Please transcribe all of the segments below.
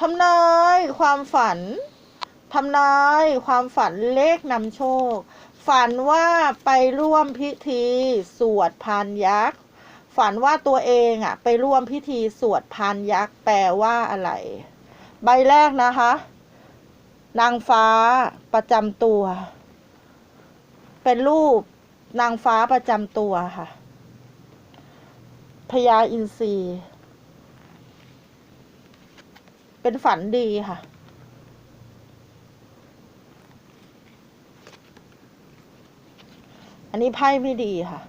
ทำนายความฝันทำนายความฝันเลขนำโชค ฝันว่าไปร่วมพิธีสวดพานยักษ์ ฝันว่าตัวเองอะไปร่วมพิธีสวดพานยักษ์แปลว่าอะไร ใบแรกนะคะ นางฟ้าประจำตัว เป็นรูปนางฟ้าประจำตัวค่ะพญาอินทรี เป็นฝันดีค่ะอันนี้ไพ่ไม่ดีค่ะ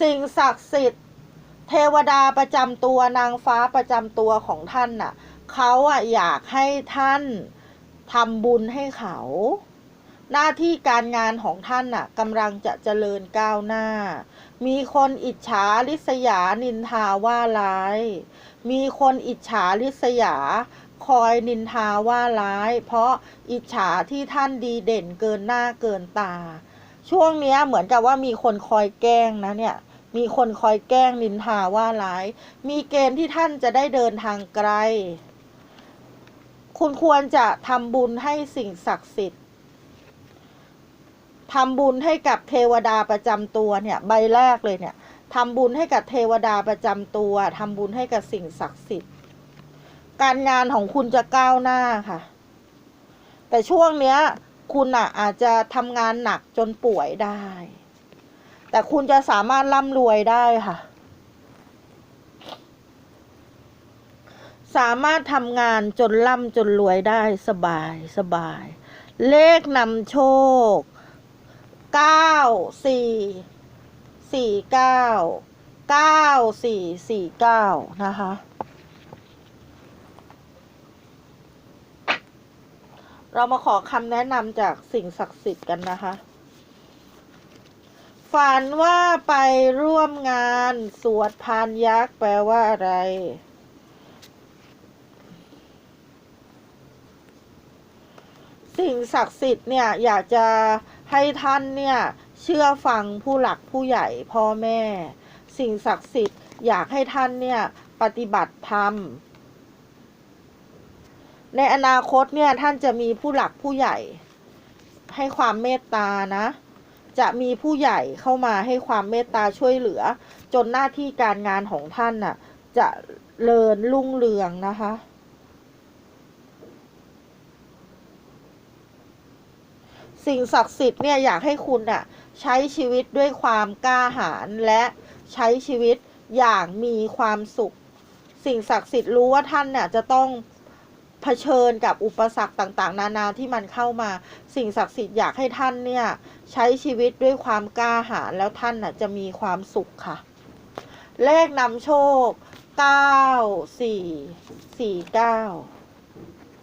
สิ่งศักดิ์สิทธิ์ เทวดาประจำตัวนางฟ้าประจำตัวของท่านน่ะเขาอะอยากให้ท่านทำบุญให้เขา หน้าที่การงานของท่านน่ะกำลังจะเจริญก้าวหน้า มีคนอิจฉาริษยานินทาว่าร้าย มีคนอิจฉาริษยา คอยนินทาว่าร้าย เพราะอิจฉาที่ท่านดีเด่นเกินหน้าเกินตา ช่วงเนี้ยเหมือนกับว่ามีคนคอยแกล้งนะเนี่ยมีคนคอยแกล้งนินทาว่าร้าย มีเกณฑ์ที่ท่านจะได้เดินทางไกล คุณควรจะทำบุญให้สิ่งศักดิ์สิทธิ์ทำบุญให้กับเทวดาประจำตัวเนี่ย ใบแรกเลยเนี่ยทำบุญให้กับเทวดาประจำตัวทำบุญให้กับสิ่งศักดิ์สิทธิ์ การงานของคุณจะก้าวหน้าค่ะ แต่ช่วงเนี้ย คุณอะ อาจจะทำงานหนักจนป่วยได้ แต่คุณจะสามารถร่ำรวยได้ค่ะ สามารถทำงานจนร่ำจนรวยได้สบายสบาย เลขนำโชคเก้าสี่สี่เก้าเก้าสี่สี่เก้านะคะ เรามาขอคำแนะนำจากสิ่งศักดิ์สิทธิ์กันนะคะ ฝันว่าไปร่วมงานสวดพานยักษ์แปลว่าอะไร สิ่งศักดิ์สิทธิ์เนี่ย อยากจะให้ท่านเนี่ย เชื่อฟังผู้หลักผู้ใหญ่พ่อแม่ สิ่งศักดิ์สิทธิ์อยากให้ท่านเนี่ย ปฏิบัติธรรม ในอนาคตเนี่ยท่านจะมีผู้หลักผู้ใหญ่ ให้ความเมตตานะ จะมีผู้ใหญ่เข้ามาให้ความเมตตาช่วยเหลือ จนหน้าที่การงานของท่านน่ะ จะเลินรุ่งเรืองนะคะสิ่งศักดิ์สิทธิ์เนี่ยอยากให้คุณน่ะใช้ชีวิตด้วยความกล้าหาญและใช้ชีวิตอย่างมีความสุข สิ่งศักดิ์สิทธิ์รู้ว่าท่านเนี่ยจะต้อง เผชิญกับอุปสรรคต่างๆ นานาที่มันเข้ามา สิ่งศักดิ์สิทธิ์อยากให้ท่านเนี่ยใช้ชีวิตด้วยความกล้าหาญแล้วท่านน่ะจะมีความสุขค่ะ เลขนำโชค 9 4 4 9